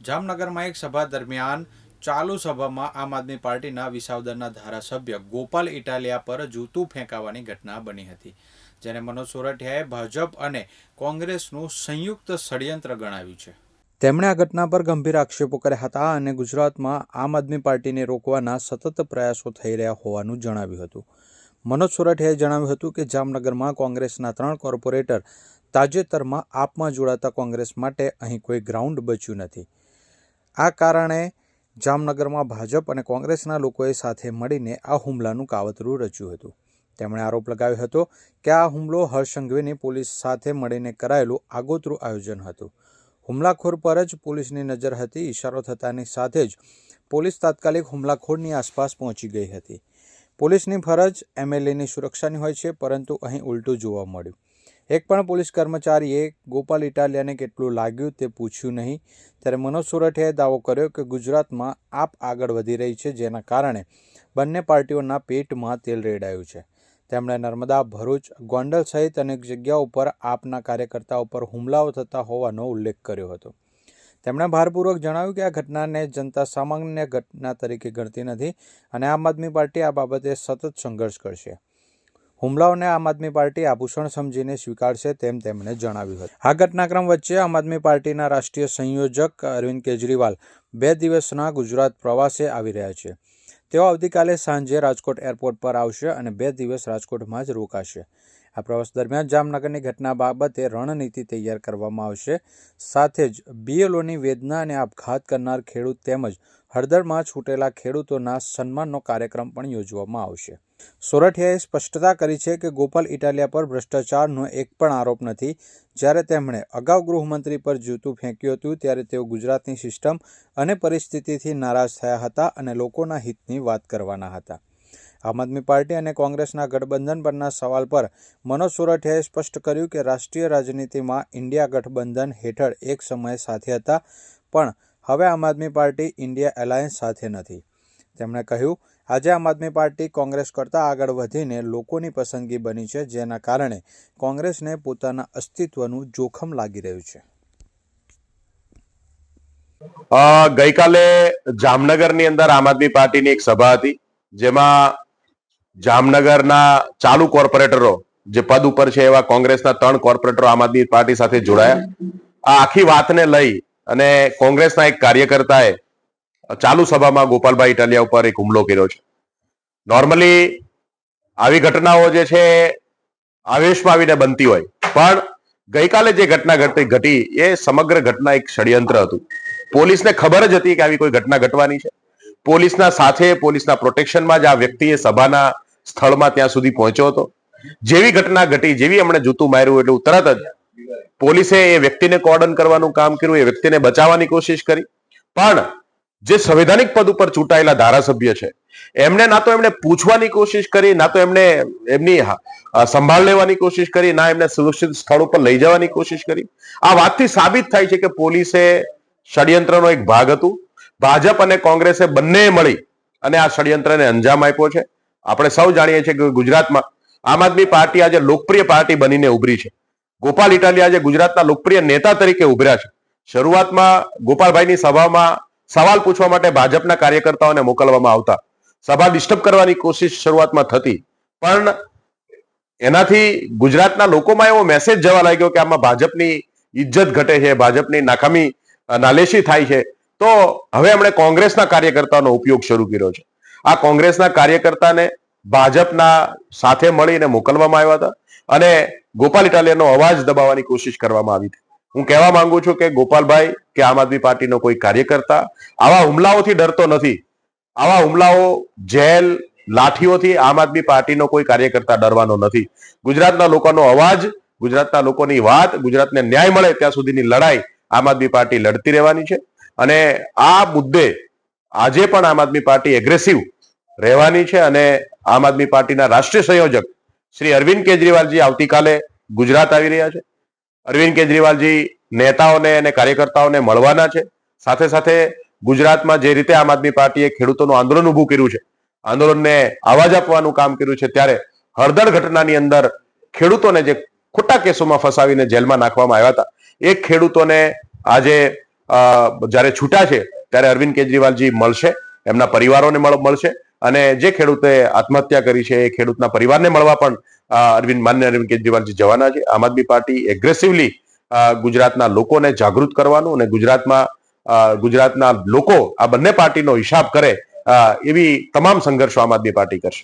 જામનગરમાં એક સભા દરમિયાન ચાલુ સભામાં આમ આદમી પાર્ટીના વિસાવદરના ધારાસભ્ય ગોપાલ ઇટાલિયા પર જૂતું ફેંકાવાની ઘટના બની હતી, જેને મનોજ સોરઠિયાએ ભાજપ અને કોંગ્રેસનું સંયુક્ત ષડયંત્ર ગણાવ્યું છે. તેમણે આ ઘટના પર ગંભીર આક્ષેપો કર્યા હતા અને ગુજરાતમાં આમ આદમી પાર્ટીને રોકવાના સતત પ્રયાસો થઈ રહ્યા હોવાનું જણાવ્યું હતું. મનોજ સોરઠિયાએ જણાવ્યું હતું કે જામનગરમાં કોંગ્રેસના ત્રણ કોર્પોરેટર તાજેતરમાં આપમાં જોડાતા કોંગ્રેસ માટે અહીં કોઈ ગ્રાઉન્ડ બચ્યું નથી. આ કારણે જામનગરમાં ભાજપ અને કોંગ્રેસના લોકોએ સાથે મળીને આ હુમલાનું કાવતરું રચ્યું હતું. તેમણે આરોપ લગાવ્યો હતો કે આ હુમલો હર્ષંઘવીની પોલીસ સાથે મળીને કરાયેલું આગોતરું આયોજન હતું. હુમલાખોર પર જ પોલીસની નજર હતી ઇશારો થતાની સાથે જ પોલીસ તાત્કાલિક હુમલાખોરની આસપાસ પહોંચી ગઈ હતી. પોલીસની ફરજ એમએલએની સુરક્ષાની હોય છે, પરંતુ અહીં ઉલટું જોવા મળ્યું. એક પણ પોલીસ કર્મચારીએ ગોપાલ ઇટાલિયાને કેટલું લાગ્યું તે પૂછ્યું નહીં. ત્યારે મનોજ સોરઠિયાએ દાવો કર્યો કે ગુજરાતમાં આપ આગળ વધી રહી છે, જેના કારણે બંને પાર્ટીઓના પેટમાં તેલ રેડાયું છે. તેમણે નર્મદા, ભરૂચ, ગોંડલ સહિત અનેક જગ્યાઓ પર આપના કાર્યકર્તાઓ પર હુમલાઓ થતા હોવાનો ઉલ્લેખ કર્યો હતો. તેમણે ભારપૂર્વક જણાવ્યું કે આ ઘટનાને જનતા સામાન્ય ઘટના તરીકે ગણતી નથી અને આમ આદમી પાર્ટી આ બાબતે સતત સંઘર્ષ કરશે. હુમલાઓને આમ આદમી પાર્ટી આભૂષણ સમજીને સ્વીકારશે તેમ તેમણે જણાવ્યું હતું. આ ઘટનાક્રમ વચ્ચે આમ આદમી પાર્ટીના રાષ્ટ્રીય સંયોજક અરવિંદ કેજરીવાલ બે દિવસના ગુજરાત પ્રવાસે આવી રહ્યા છે. તેઓ આવતીકાલે સાંજે રાજકોટ એરપોર્ટ પર આવશે અને બે દિવસ રાજકોટમાં જ રોકાશે. આ પ્રવાસ દરમિયાન જામનગરની ઘટના બાબતે રણનીતિ તૈયાર કરવામાં આવશે. સાથે જ બીએલઓની વેદના અને આપઘાત કરનાર ખેડૂત તેમજ હળદરમાં છૂટેલા ખેડૂતોના સન્માનનો કાર્યક્રમ પણ યોજવામાં આવશે. સોરઠિયાએ સ્પષ્ટતા કરી છે કે ગોપાલ ઇટાલિયા પર ભ્રષ્ટાચારનો એક પણ આરોપ નથી. જ્યારે તેમણે અગાઉ ગૃહમંત્રી પર જૂતું ફેંક્યું હતું, ત્યારે તેઓ ગુજરાતની સિસ્ટમ અને પરિસ્થિતિથી નારાજ થયા હતા અને લોકોના હિતની વાત કરવાના હતા. આમ આદમી પાર્ટી અને કોંગ્રેસના ગઠબંધન પરના સવાલ પર મનોજ સોરઠિયાએ સ્પષ્ટ કર્યું કે રાષ્ટ્રીય રાજનીતિમાં ઇન્ડિયા ગઠબંધન હેઠળ એક સમયે સાથે હતા, પણ હવે આમ આદમી પાર્ટી ઇન્ડિયા એલાયન્સ સાથે નથી. તેમણે કહ્યું, આજે આમ આદમી પાર્ટી કોંગ્રેસ કરતાં આગળ વધીને લોકોની પસંદગી બની છે, જેના કારણે કોંગ્રેસને પોતાના અસ્તિત્વનું જોખમ લાગી રહ્યું છે. ગઈકાલે જામનગરની અંદર આમ આદમી પાર્ટીની એક સભા હતી, જેમાં જામનગરના ચાલુ કોર્પોરેટરો, જે પદ ઉપર છે એવા કોંગ્રેસના ત્રણ કોર્પોરેટરો આમ આદમી પાર્ટી સાથે જોડાયા. આ આખી વાતને લઈ અને કોંગ્રેસના એક કાર્યકર્તાએ ચાલુ સભામાં ગોપાલભાઈ ઇટાલિયા ઉપર એક હુમલો કર્યો છે. નોર્મલી આવી ઘટનાઓ જે છે આવેશમાં આવીને બનતી હોય. પણ ગઈકાલે જે ઘટના ઘટી ઘટી એ સમગ્ર ઘટના એક ષડયંત્ર હતું. પોલીસને ખબર જ હતી કે આવી કોઈ ઘટના ઘટવાની છે. પોલીસના સાથે, પોલીસના પ્રોટેક્શનમાં જ આ વ્યક્તિએ સભાના સ્થળમાં ત્યાં સુધી પહોંચ્યો હતો. જેવી ઘટના ઘટી, જેવી એમણે જૂતું માર્યું એટલું તરત જ પોલીસે એ વ્યક્તિને કોર્ડન કરવાનું કામ કર્યું, એ વ્યક્તિને બચાવવાની કોશિશ કરી. પણ જે સંવૈધાનિક પદ ઉપર ચૂંટાયેલા ધારાસભ્ય છે, એમને ના તો એમણે પૂછવાની કોશિશ કરી, ના તો એમને એમની સંભાળ લેવાની કોશિશ કરી, ના એમને સુરક્ષિત સ્થળ ઉપર લઈ જવાની કોશિશ કરી. આ વાતથી સાબિત થાય છે કે પોલીસે ષડયંત્રનો એક ભાગ હતું. ભાજપ અને કોંગ્રેસે બંને મળી અને આ ષડયંત્રને અંજામ આપ્યો છે. આપણે સૌ જાણીએ છીએ કે ગુજરાતમાં આમ આદમી પાર્ટી આજે લોકપ્રિય પાર્ટી બનીને ઉભરી છે. ગોપાલ ઇટાલિયા જે ગુજરાતના લોકપ્રિય નેતા તરીકે ઉભર્યા છે. શરૂઆતમાં ગોપાલભાઈની સભામાં સવાલ પૂછવા માટે ભાજપના કાર્યકર્તાઓને મોકલવામાં આવતા. સભા ડિસ્ટર્બ કરવાની કોશિશ શરૂઆતમાં થતી. પણ એનાથી ગુજરાતના લોકોમાં એવો મેસેજ જવા લાગ્યો કે આમાં ભાજપની ઇજ્જત ઘટે છે, ભાજપની નાકામી નાલેશી થાય છે. તો હવે એમણે કોંગ્રેસના કાર્યકર્તાનો ઉપયોગ શરૂ કર્યો છે. આ કોંગ્રેસના કાર્યકર્તાને ભાજપના સાથે મળીને મોકલવામાં આવ્યા હતા. અને ગોપાલ ઇટાલિયાનો અવાજ દબાવવાની કોશિશ કરવામાં આવી હતી. હું કહેવા માંગુ છું કે ગોપાલભાઈ, કે આમ આદમી પાર્ટીનો કોઈ કાર્યકર્તા, આવા હુમલાઓથી ડરતો નથી. આવા હુમલાઓ, જેલ, લાઠીઓથી આમ આદમી પાર્ટીનો કોઈ કાર્યકર્તા ડરવાનો નથી. ગુજરાતના લોકોનો અવાજ, ગુજરાતના લોકોની વાત, ગુજરાતને ન્યાય મળે ત્યાં સુધીની લડાઈ આમ આદમી પાર્ટી લડતી રહેવાની છે. અને આ મુદ્દે આજે પણ આમ આદમી પાર્ટી એગ્રેસિવ રહેવાની છે અને આમ આદમી પાર્ટીના રાષ્ટ્રીય સંયોજક શ્રી અરવિંદ કેજરીવાલજી આવતીકાલે ગુજરાત આવી રહ્યા છે. અરવિંદ કેજરીવાલજી નેતાઓને અને કાર્યકર્તાઓને મળવાના છે. સાથે સાથે ગુજરાતમાં જે રીતે આમ આદમી પાર્ટીએ ખેડૂતોનું આંદોલન ઊભું કર્યું છે, આંદોલનને અવાજ આપવાનું કામ કર્યું છે, ત્યારે હળદર ઘટનાની અંદર ખેડૂતોને જે ખોટા કેસોમાં ફસાવીને જેલમાં નાખવામાં આવ્યા હતા, એ ખેડૂતોને આજે જ્યારે છૂટા છે, ત્યારે અરવિંદ કેજરીવાલજી મળશે, એમના પરિવારોને મળ- મળશે અને જે ખેડૂતે આત્મહત્યા કરી છે, એ ખેડૂતના પરિવારને મળવા પણ અરવિંદ, માન્ય અરવિંદ કેજરીવાલજી જવાના છે. આમ આદમી પાર્ટી એગ્રેસિવલી ગુજરાતના લોકોને જાગૃત કરવાનું અને ગુજરાતમાં ગુજરાતના લોકો આ બંને પાર્ટીનો હિસાબ કરે એવી તમામ સંઘર્ષો આમ આદમી પાર્ટી કરશે.